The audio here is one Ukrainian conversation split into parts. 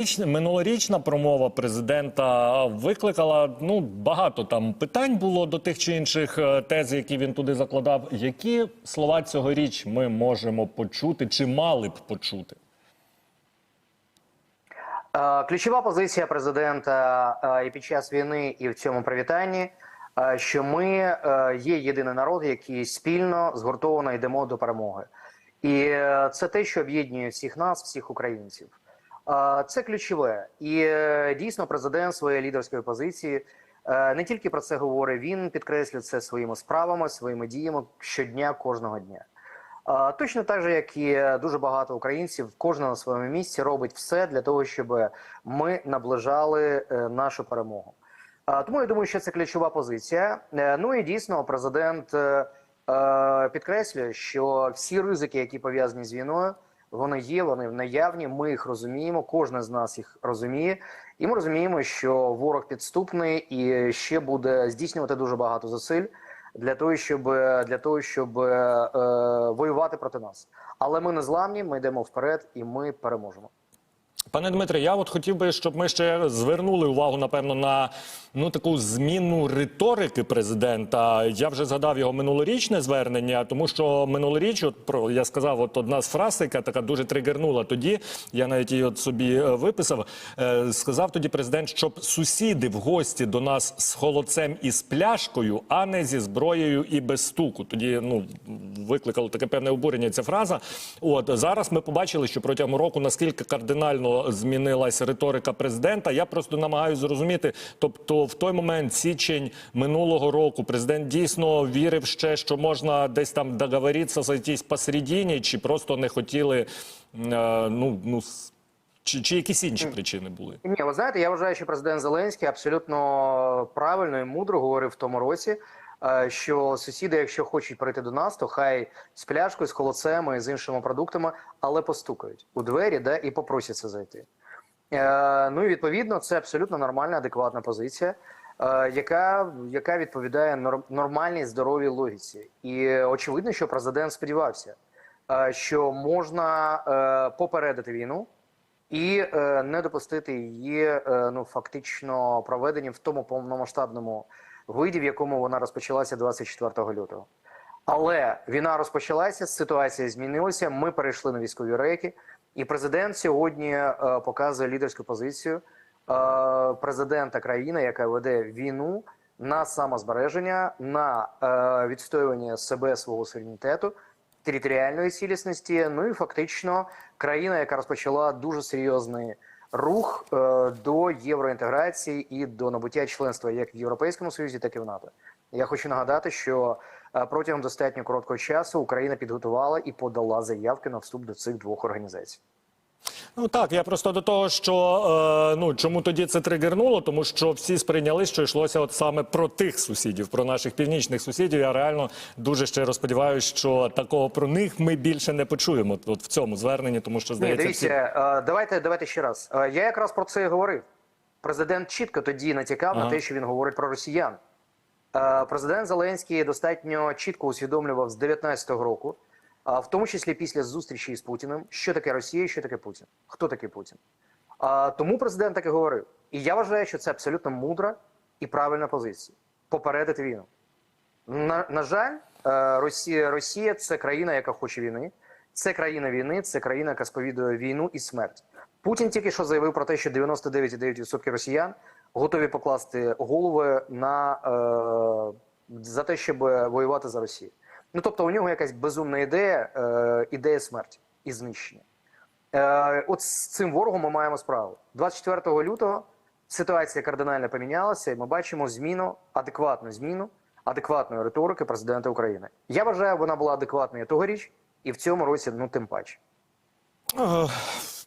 Річ- Минулорічна промова президента викликала ну багато там питань було до тих чи інших е, тез, які він туди закладав. Які слова цьогоріч ми можемо почути чи мали б почути? Е, Ключова позиція президента е, і під час війни, і в цьому привітанні, що ми є єдиний народ, який спільно згуртовано йдемо до перемоги, і це те, що об'єднує всіх нас, всіх українців. Це ключове, і е, дійсно президент своєї лідерської позиції е, не тільки про це говорить, він підкреслює це своїми справами, своїми діями щодня, кожного дня. Точно так же, як і дуже багато українців, кожен на своєму місці робить все для того, щоб ми наближали е, нашу перемогу. Тому я думаю, що це ключова позиція. Ну і дійсно, президент підкреслює, що всі ризики, які пов'язані з війною, вони є, вони наявні. Ми їх розуміємо. Кожен з нас їх розуміє, і ми розуміємо, що ворог підступний і ще буде здійснювати дуже багато зусиль для того, щоб для того, щоб е, е, воювати проти нас. Але ми не зламні, ми йдемо вперед, і ми переможемо. Пане Дмитре, я от хотів би, щоб ми ще звернули увагу, напевно, на ну таку зміну риторики президента. Я вже згадав його минулорічне звернення, тому що минулоріч, от про я сказав, от одна з фраз, яка така дуже тригернула тоді. Я навіть її от собі е, виписав. Е, сказав тоді президент, щоб сусіди в гості до нас з холодцем і з пляшкою, а не зі зброєю і без стуку. Тоді ну викликало таке певне обурення. Ця фраза. От зараз ми побачили, що протягом року наскільки кардинально змінилась риторика президента. Я просто намагаюся зрозуміти. Тобто, в той момент, січень минулого року, президент дійсно вірив ще, що можна десь там договоритися сойтись посередині, чи просто не хотіли. е, ну ну чи, чи якісь інші причини були? Ні, ви знаєте, я вважаю, що президент Зеленський абсолютно правильно і мудро говорив в тому році, що сусіди, якщо хочуть прийти до нас, то хай з пляшкою, з холодцем і з іншими продуктами, але постукають у двері, да, і попросяться зайти. Е, Ну і відповідно, це абсолютно нормальна, адекватна позиція, е, яка, яка відповідає нор- нормальній здоровій логіці. І очевидно, що президент сподівався, е, що можна е, попередити війну і е, не допустити її е, ну фактично проведення в тому повномасштабному виді, в якому вона розпочалася 24 лютого. Але війна розпочалася, ситуація змінилася. Ми перейшли на військові рейки, і президент сьогодні е, показує лідерську позицію е, президента країни, яка веде війну на самозбереження, на е, відстоювання себе свого суверенітету, територіальної цілісності. Ну і фактично країна, яка розпочала дуже серйозний рух е, до євроінтеграції і до набуття членства як в Європейському Союзі, так і в НАТО. Я хочу нагадати, що е, протягом достатньо короткого часу Україна підготувала і подала заявки на вступ до цих двох організацій. Ну так, я просто до того, що е, ну чому тоді це тригернуло, тому що всі сприйняли, що йшлося от саме про тих сусідів, про наших північних сусідів. Я реально дуже щиро сподіваюся, що такого про них ми більше не почуємо. От в цьому зверненні, тому що Ні, здається, дивіться, е, давайте, давайте ще раз. Е, Я якраз про це і говорив. Президент чітко тоді натякав Ага. на те, що він говорить про росіян. Е, Президент Зеленський достатньо чітко усвідомлював з 19-го року, в тому числі після зустрічі з Путіним, що таке Росія, що таке Путін, хто такий Путін. Тому президент так і говорив. І я вважаю, що це абсолютно мудра і правильна позиція попередити війну. На, на жаль, е, Росія, Росія це країна, яка хоче війни. Це країна війни, це країна, яка сповідує війну і смерть. Путін тільки що заявив про те, що 99,9% росіян готові покласти голови на е, за те, щоб воювати за Росію. Ну тобто, у нього якась безумна ідея, е, ідея смерті і знищення. Е, от з цим ворогом ми маємо справу. 24 лютого ситуація кардинально помінялася, і ми бачимо зміну, адекватну зміну, адекватної риторики президента України. Я вважаю, вона була адекватною тогоріч, і в цьому році ну тим паче.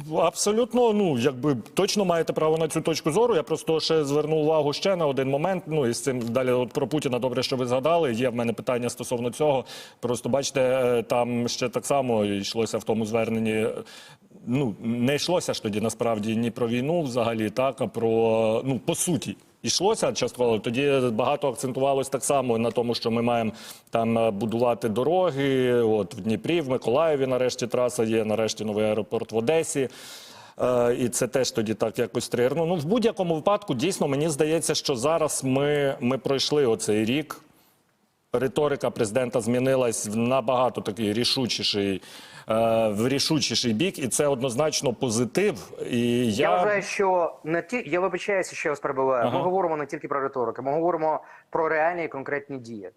Е, Абсолютно, ну якби точно маєте право на цю точку зору. Я просто ще звернув увагу ще на один момент. Ну і з цим далі от про Путіна. Добре, що ви згадали. Є в мене питання стосовно цього. Просто бачите, е, там ще так само йшлося в тому зверненні. Ну не йшлося ж тоді насправді ні про війну, взагалі, так а про ну по суті. Ішлося частково. Тоді багато акцентувалось так само на тому, що ми маємо там е, будувати дороги. От в Дніпрі, в Миколаєві, нарешті траса є. Нарешті новий аеропорт в Одесі. Е, і це теж тоді так якось тригерно. Ну, в будь-якому випадку, дійсно, мені здається, що зараз ми, ми пройшли оцей рік. Риторика президента змінилась в набагато такий рішучіший, в рішучіший бік, і це однозначно позитив. І Я, я, вважаю, що не ті я вибачаюся, що я вас перебиваю. Ми говоримо не тільки про риторику, ми говоримо про реальні і конкретні дії.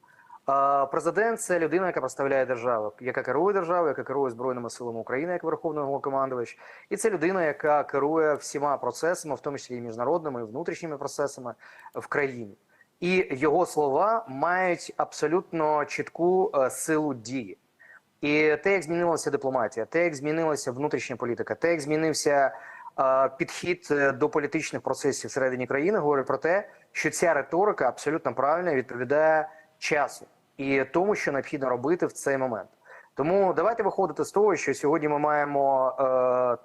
Президент це людина, яка представляє державу, яка керує державою, яка керує збройними силами України як верховний головнокомандувач. І це людина, яка керує всіма процесами, в тому числі і міжнародними, і внутрішніми процесами в країні. І його слова мають абсолютно чітку е, силу дії. І те, як змінилася дипломатія, те, як змінилася внутрішня політика, те, як змінився е, підхід до політичних процесів всередині країни, говорить про те, що ця риторика абсолютно правильно відповідає часу і тому, що необхідно робити в цей момент. Тому давайте виходити з того, що сьогодні ми маємо е,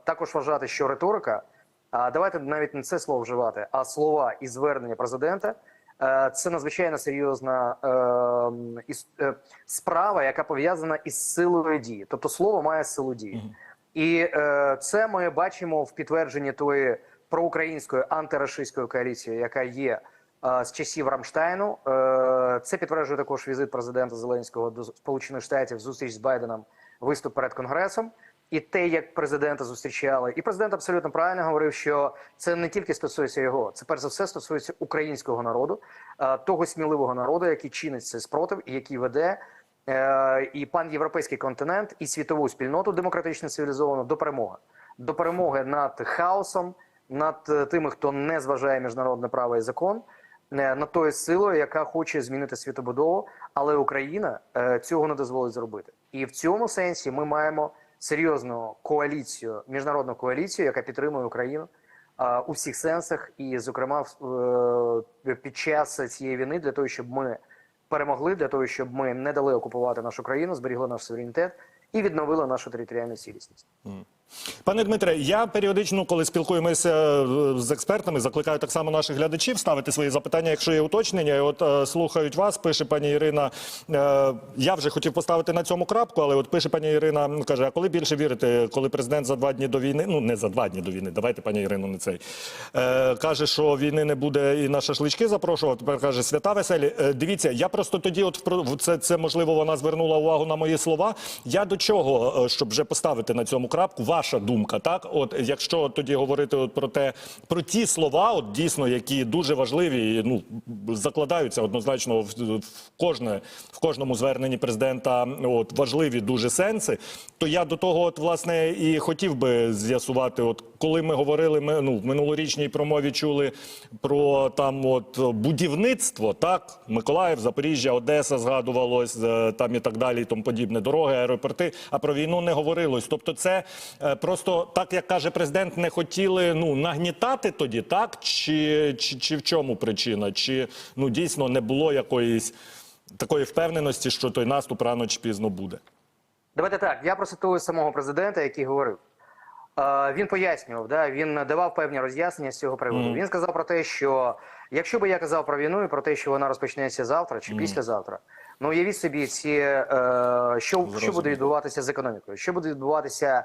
також вважати, що риторика, а давайте навіть не це слово вживати, а слова і звернення президента. Е, Це надзвичайно серйозна е, е, справа, яка пов'язана із силою дії. Тобто слово має силу дії. І е, це ми бачимо в підтвердженні тої проукраїнської антирашистської коаліції, яка є е, з часів Рамштайну. Е, це підтверджує також візит президента Зеленського до Сполучених Штатів, зустріч з Байденом, виступ перед Конгресом. І те, як президента зустрічали, і президент абсолютно правильно говорив, що це не тільки стосується його, це перш за все стосується українського народу, е, того сміливого народу, який чинить цей спротив і який веде е, і пан європейський континент, і світову спільноту демократично цивілізовану до перемоги, до перемоги над хаосом, над е, тими, хто не зважає міжнародне право і закон, над тою силою, яка хоче змінити світобудову, але Україна цього не дозволить зробити. І в цьому сенсі ми маємо серйозну коаліцію, міжнародну коаліцію, яка підтримує Україну у всіх сенсах, і, зокрема, е, під час цієї війни, для того, щоб ми перемогли, для того, щоб ми не дали окупувати нашу країну, зберігли наш суверенітет і відновили нашу територіальну цілісність. Пане Дмитре, я періодично, коли спілкуємося е, з експертами, закликаю так само наших глядачів ставити свої запитання, якщо є уточнення. І от е, слухають вас, пише пані Ірина. Е, я вже хотів поставити на цьому крапку, але от пише пані Ірина, каже: а коли більше вірите, коли президент за два дні до війни, ну не за два дні до війни, давайте, пані Ірино, не цей е, каже, що війни не буде і на шашлички запрошував. Тепер каже, свята веселі. Е, дивіться, я просто тоді, от це, це можливо, вона звернула увагу на мої слова. Я до чого, е, щоб вже поставити на цьому крапку, ваша думка, так? От якщо тоді говорити от про те, про ті слова, от дійсно, які дуже важливі, і, ну закладаються однозначно в, в кожне в кожному зверненні президента. От важливі дуже сенси. То я до того, от власне, і хотів би з'ясувати, от коли ми говорили, ми ну в минулорічній промові чули про там от будівництво, так Миколаїв, Запоріжжя, Одеса згадувалось е, там і так далі, і тому подібне, дороги, аеропорти. А про війну не говорилось. Тобто, це просто так, як каже президент, не хотіли ну нагнітати тоді, так чи, чи, чи в чому причина? Чи ну дійсно не було якоїсь такої впевненості, що той наступ рано чи пізно буде? Давайте так. Я процитую самого президента, який говорив. Е, Він пояснював, да, він давав певні роз'яснення з цього приводу. Мгм. Він сказав про те, що якщо би я казав про війну і про те, що вона розпочнеться завтра чи післязавтра, ну уявіть собі ці е, що, що буде відбуватися з економікою, що буде відбуватися е,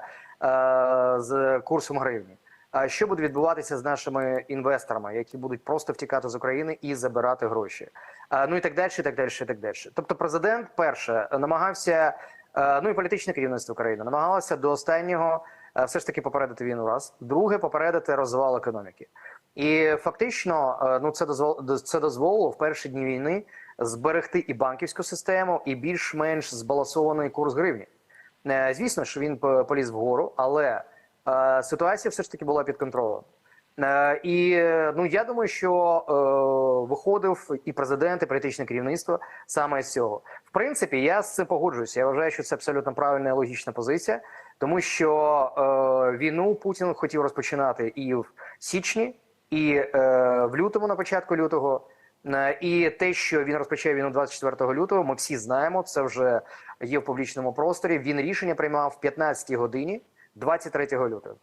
з курсом гривні. А що буде відбуватися з нашими інвесторами, які будуть просто втікати з України і забирати гроші? А, ну і так далі, і так далі, і так далі. Тобто, президент перше намагався, е, ну і політичне керівництво країни намагалося до останнього е, все ж таки попередити війну. Раз друге попередити розвал економіки. І фактично, е, ну це дозвол це дозволило в перші дні війни зберегти і банківську систему, і більш-менш збалансований курс гривні. Е, Звісно, що він поліз вгору, але е, ситуація все ж таки була під контролем. Е, І ну я думаю, що е, виходив і президент, і політичне керівництво саме з цього. В принципі, я з цим погоджуюся. Я вважаю, що це абсолютно правильна і логічна позиція, тому що е, війну Путін хотів розпочинати і в січні, і е, в лютому, на початку лютого. Е, І те, що він розпочав війну 24 лютого, ми всі знаємо. Це вже є в публічному просторі. Він рішення приймав в 15 годині 23 лютого.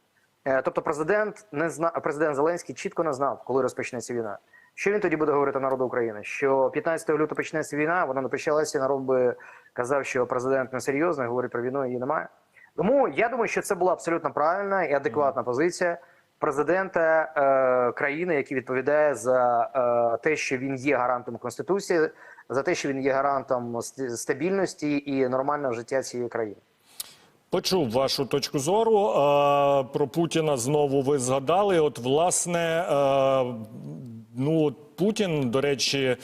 Е, Тобто, президент не зна... президент Зеленський чітко не знав, коли розпочнеться війна. Що він тоді буде говорити народу України? Що 15 лютого почнеться війна, вона не почалася. Народ би казав, що президент несерйозний, говорить про війну, її немає. Тому я думаю, що це була абсолютно правильна і адекватна позиція президента е, країни, який відповідає за е, те, що він є гарантом конституції, за те, що він є гарантом ст- стабільності і нормального життя цієї країни. Почув вашу точку зору. Е, про Путіна знову ви згадали. От, власне, е, ну, Путін, до речі,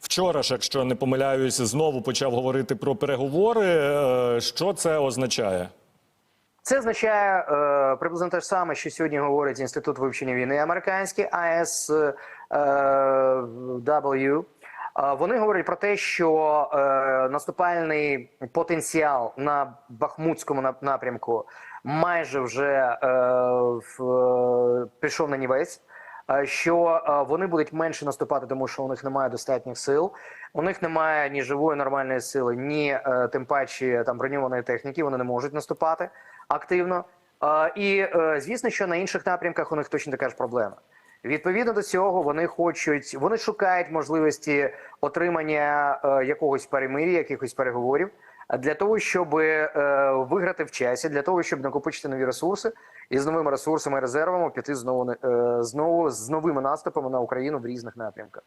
вчора ж, якщо не помиляюсь, знову почав говорити про переговори. Е, що це означає? Це означає е, приблизно те ж саме, що сьогодні говорить інститут вивчення війни американський ISW. Е, Вони говорять про те, що е, наступальний потенціал на Бахмутському напрямку майже вже е, в, е, пішов на нівець. Що е, вони будуть менше наступати, тому що у них немає достатніх сил. У них немає ні живої нормальної сили, ні е, тим паче там броньованої техніки. Вони не можуть наступати активно. І е, звісно, що на інших напрямках у них точно така ж проблема. Відповідно до цього, вони хочуть, вони шукають можливості отримання е, якогось перемир'я, якихось переговорів для того, щоб е, виграти в часі, для того, щоб накопичити нові ресурси і з новими ресурсами і резервами піти знову знову з новими наступами на Україну в різних напрямках.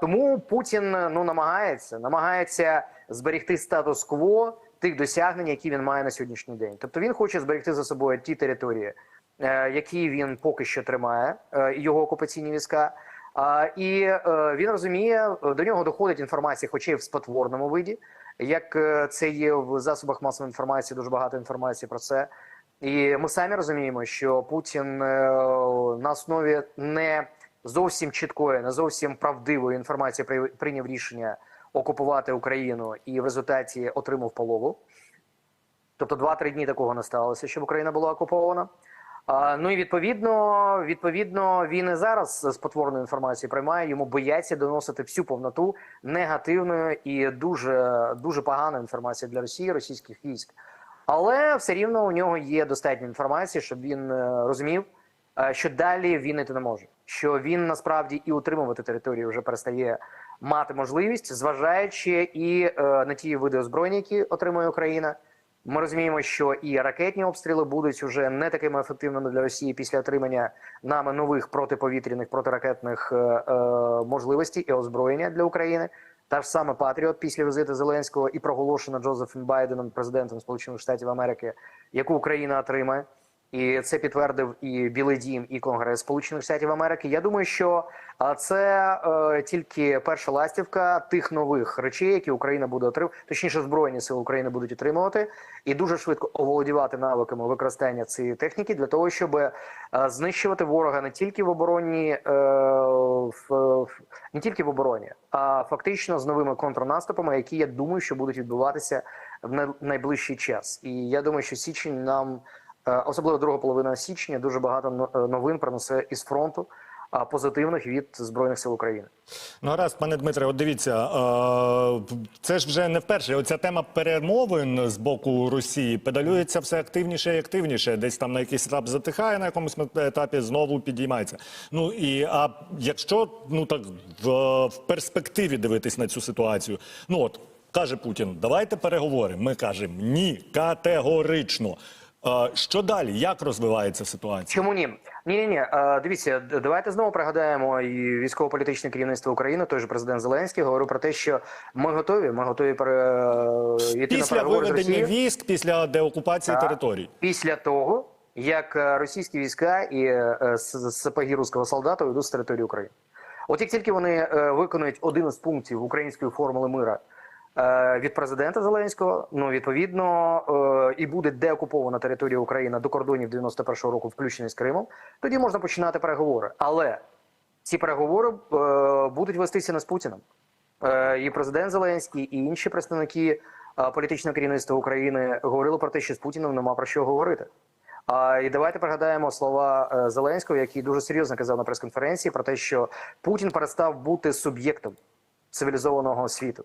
Тому Путін ну намагається намагається зберегти статус-кво тих досягнень, які він має на сьогоднішній день. Тобто він хоче зберегти за собою ті території, е, які він поки що тримає, е, його окупаційні війська. І е, він розуміє, до нього доходить інформація, хоча й в спотворному виді, як це є в засобах масової інформації, дуже багато інформації про це. І ми самі розуміємо, що Путін на основі не зовсім чіткої, не зовсім правдивої інформації при- прийняв рішення окупувати Україну і в результаті отримав полову. Тобто 2-3 дні такого не сталося, щоб Україна була окупована. А, ну і відповідно, відповідно, він і зараз з потворної інформації приймає. Йому бояться доносити всю повноту негативної і дуже дуже поганої інформації для Росії, російських військ. Але все рівно у нього є достатньо інформації, щоб він е, розумів, е, що далі він іти не може. Що він насправді і утримувати територію вже перестає мати можливість, зважаючи і е, на ті види озброєння, які отримує Україна. Ми розуміємо, що і ракетні обстріли будуть уже не такими ефективними для Росії після отримання нами нових протиповітряних протиракетних е, е, можливостей і озброєння для України. Та ж саме Патріот після візиту Зеленського і проголошена Джозефом Байденом, президентом Сполучених Штатів Америки, яку Україна отримає. І це підтвердив і Білий Дім, і Конгрес Сполучених Штатів Америки. Я думаю, що це е, тільки перша ластівка тих нових речей, які Україна буде отримувати, точніше, збройні сили України будуть отримувати, і дуже швидко оволодівати навиками використання цієї техніки для того, щоб е, знищувати ворога не тільки в обороні, е, в, в- не тільки в обороні, а фактично з новими контрнаступами, які я думаю, що будуть відбуватися в най- найближчий час. І я думаю, що січень нам. Е, Особливо друга половина січня дуже багато е, новин принесе із фронту позитивних від збройних сил України. Ну, гаразд, пане Дмитре, от дивіться, е, це ж вже не вперше. Оця тема перемовин з боку Росії педалюється все активніше і активніше. Десь там на якийсь етап затихає, на якомусь етапі знову підіймається. Ну і а якщо ну так в, в перспективі дивитись на цю ситуацію, ну от каже Путін, давайте переговори. Ми кажемо ні, категорично. Е, що далі? Як розвивається ситуація? Чому ні? Ні, ні, ні. Е, Дивіться, давайте знову пригадаємо і військово-політичне керівництво України. Той же президент Зеленський говорив про те, що ми готові. Ми готові пере... йти на Після з виведення військ, після деокупації Так. територій. після того, як е, російські війська і е, сапоги руського солдата йдуть з території України. От як тільки вони е, виконують один із пунктів української формули мира е, від президента Зеленського, ну відповідно е, і буде деокупована територія України до кордонів 91-го року, включно з Кримом, тоді можна починати переговори. Але ці переговори е, будуть вестися не з Путіним. Е, і президент Зеленський, і інші представники е, політичного керівництва України говорили про те, що з Путіним нема про що говорити. А і давайте пригадаємо слова е, Зеленського, який дуже серйозно казав на прес-конференції про те, що Путін перестав бути суб'єктом цивілізованого світу.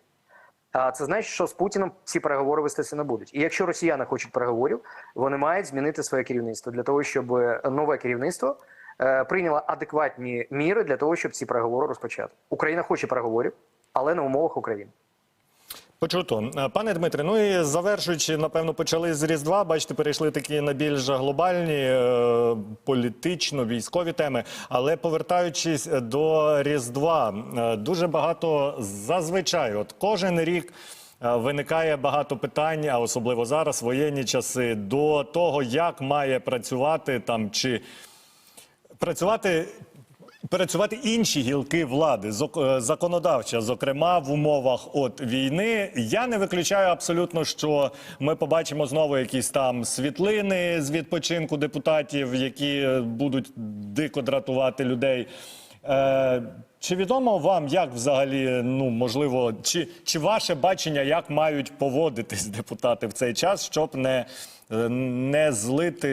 А це значить, що з Путіним ці переговори вестися не будуть. І якщо росіяни хочуть переговорів, вони мають змінити своє керівництво для того, щоб нове керівництво е, прийняло адекватні міри для того, щоб ці переговори розпочати. Україна хоче переговорів, але на умовах України. Почуто. Е, Пане Дмитре, ну і завершуючи, напевно, почали з Різдва. Бачите, перейшли такі на більш глобальні е, політично-військові теми. Але повертаючись до Різдва, е, дуже багато зазвичай, от кожен рік. Виникає багато питань, а особливо зараз, воєнні часи, до того, як має працювати там чи працювати. Працювати інші гілки влади, е, законодавча, зокрема в умовах от війни. Я не виключаю абсолютно, що ми побачимо знову якісь там світлини з відпочинку депутатів, які е, будуть дико дратувати людей. Е, чи відомо вам, як взагалі, ну можливо, чи, чи ваше бачення, як мають поводитись депутати в цей час, щоб не, е, не злити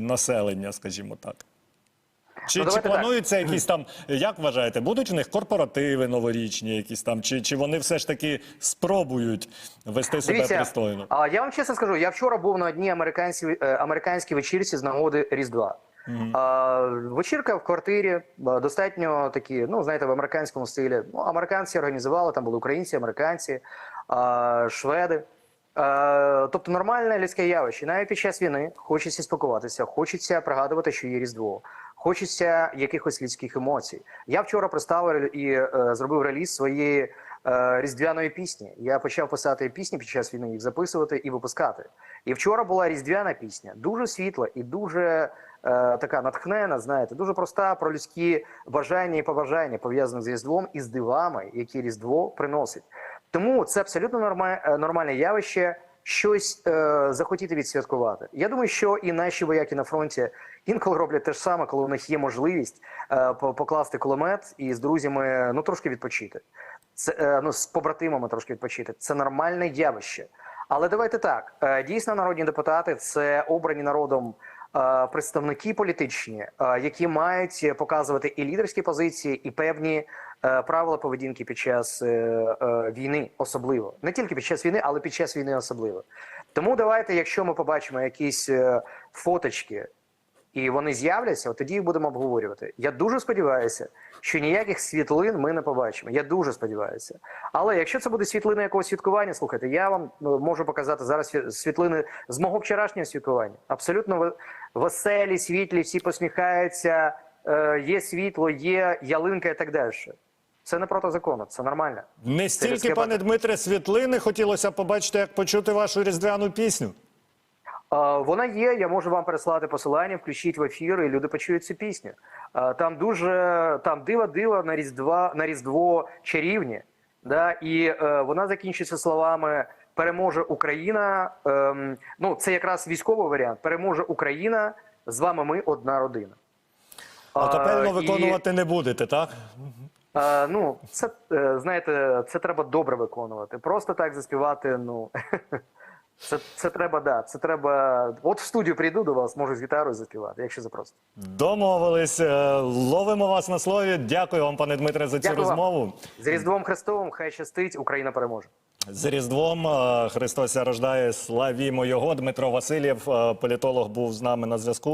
населення, скажімо так? Чи, Ну, чи давайте так. якісь там, як вважаєте, будуть у них корпоративи новорічні, якісь там, чи, чи вони все ж таки спробують вести себе пристойно? а я вам чесно скажу, я вчора був на одній американській, е, американській вечірці з нагоди Різдва. А, вечірка в квартирі достатньо такі, ну знаєте, в американському стилі. Ну, американці організували, там були українці, американці, а, шведи. Тобто нормальне людське явище. Навіть під час війни хочеться спілкуватися, хочеться пригадувати, що є Різдво, хочеться якихось людських емоцій. Я вчора представив і е, зробив реліз своєї е, різдвяної пісні. Я почав писати пісні під час війни, їх записувати і випускати. І вчора була різдвяна пісня, дуже світла і дуже е, така натхнена, знаєте, дуже проста про людські бажання і побажання пов'язаних з Різдвом і з дивами, які Різдво приносить. Тому це абсолютно норма- е, нормальне явище. Щось е, захотіти відсвяткувати. Я думаю, що і наші вояки на фронті інколи роблять те ж саме, коли у них є можливість е, покласти кулемет і з друзями ну трошки відпочити. Це е, ну з побратимами трошки відпочити. Це нормальне явище. Але давайте так: е, дійсно, народні депутати це обрані народом е, представники політичні, е, які мають показувати і лідерські позиції, і певні правила поведінки під час е, е, війни, особливо не тільки під час війни, але під час війни особливо. Тому давайте, якщо ми побачимо якісь е, фоточки. І вони з'являться, от тоді їх будемо обговорювати. Я дуже сподіваюся, що ніяких світлин ми не побачимо. Я дуже сподіваюся. Але якщо це буде світлина якогось святкування, слухайте, я вам е, можу показати зараз світлини з мого вчорашнього святкування. Абсолютно ве- веселі, світлі, всі посміхаються, е, є світло, є ялинка і так далі. Це не проти закону, це нормально. Не стільки, людське пане Дмитре, світлини хотілося побачити, як почути вашу різдвяну пісню. Вона є. Я можу вам переслати посилання, включіть в ефір, і люди почують цю пісню. Там дуже там дива дива на різдва на різдво чарівні. Да? І е, вона закінчується словами переможе Україна. Ем, ну це якраз військовий варіант. Переможе Україна. З вами ми одна родина. А капельно і- виконувати не будете, так? Е, ну, це е, знаєте, це треба добре виконувати. Просто так заспівати. Ну це, це треба, да. Це треба. От в студію прийду до вас, можу з гітарою заспівати, якщо запросто. Домовились. Е, Ловимо вас на слові. Дякую вам, пане Дмитре, за цю Дякую вам. розмову. З Різдвом Христовим, хай щастить, Україна переможе. З Різдвом е, Христос рождає. Славімо його. Дмитро Васильєв, е, політолог, був з нами на зв'язку.